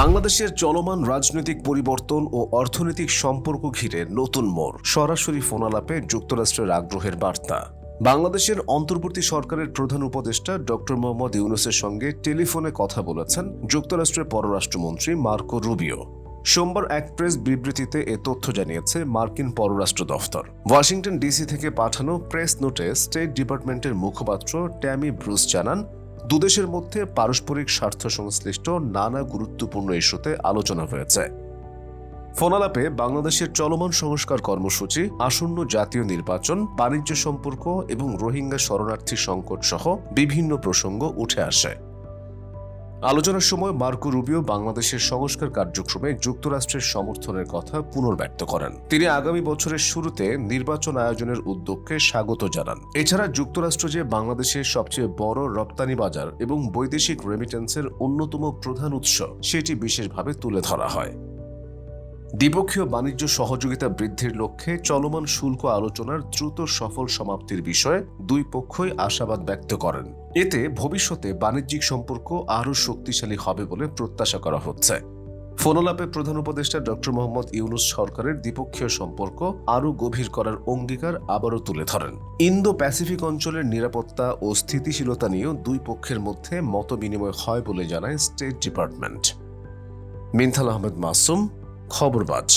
বাংলাদেশের চলমান রাজনৈতিক পরিবর্তন ও অর্থনৈতিক সম্পর্ক ঘিরে নতুন মোড়। সরাসরি ফোনালাপে যুক্তরাষ্ট্রের আগ্রহের বার্তা। বাংলাদেশের অন্তর্বর্তী সরকারের প্রধান উপদেষ্টা ডক্টর মোহাম্মদ ইউনুসের সঙ্গে টেলিফোনে কথা বলেছেন যুক্তরাষ্ট্রের পররাষ্ট্রমন্ত্রী মার্কো রুবিও। সোমবার এক প্রেস বিবৃতিতে এ তথ্য জানিয়েছে মার্কিন পররাষ্ট্র দফতর। ওয়াশিংটন ডিসি থেকে পাঠানো প্রেস নোটে স্টেট ডিপার্টমেন্টের মুখপাত্র ট্যামি ব্রুস জানান দুদেশের মধ্যে পারস্পরিক স্বার্থ সংশ্লিষ্ট নানা গুরুত্বপূর্ণ ইস্যুতে আলোচনা হয়েছে। ফোনালাপে বাংলাদেশের চলমান সংস্কার কর্মসূচি, আসন্ন জাতীয় নির্বাচন, বাণিজ্য সম্পর্ক এবং রোহিঙ্গা শরণার্থী সংকট সহ বিভিন্ন প্রসঙ্গ উঠে আসে। আলোচনার সময় মার্কো রুবিও বাংলাদেশের সংস্কার কার্যক্রমে যুক্তরাষ্ট্রের সমর্থনের কথা পুনর্ব্যক্ত করেন। তিনি আগামী বছরের শুরুতে নির্বাচন আয়োজনের উদ্যোগকে স্বাগত জানান। এছাড়া যুক্তরাষ্ট্র যে বাংলাদেশের সবচেয়ে বড় রপ্তানি বাজার এবং বৈদেশিক রেমিটেন্সের অন্যতম প্রধান উৎস, সেটি বিশেষভাবে তুলে ধরা হয়। দ্বিপক্ষীয় বাণিজ্য সহযোগিতা বৃদ্ধির লক্ষ্যে চলমান শুল্ক আলোচনার দ্রুত সফল সমাপ্তির বিষয়ে দুই পক্ষই আশাবাদ ব্যক্ত করেন। এতে ভবিষ্যতে বাণিজ্যিক সম্পর্ক আরও শক্তিশালী হবে বলে প্রত্যাশা করা হচ্ছে। ফোনালাপে প্রধান উপদেষ্টা ডক্টর মোহাম্মদ ইউনুস সরকারের দ্বিপক্ষীয় সম্পর্ক আরও গভীর করার অঙ্গীকার আবারও তুলে ধরেন। ইন্দো প্যাসিফিক অঞ্চলের নিরাপত্তা ও স্থিতিশীলতা নিয়েও দুই পক্ষের মধ্যে মত বিনিময় হয় বলে জানায় স্টেট ডিপার্টমেন্ট। মিনথাল আহমেদ মাসুম খবরবাজ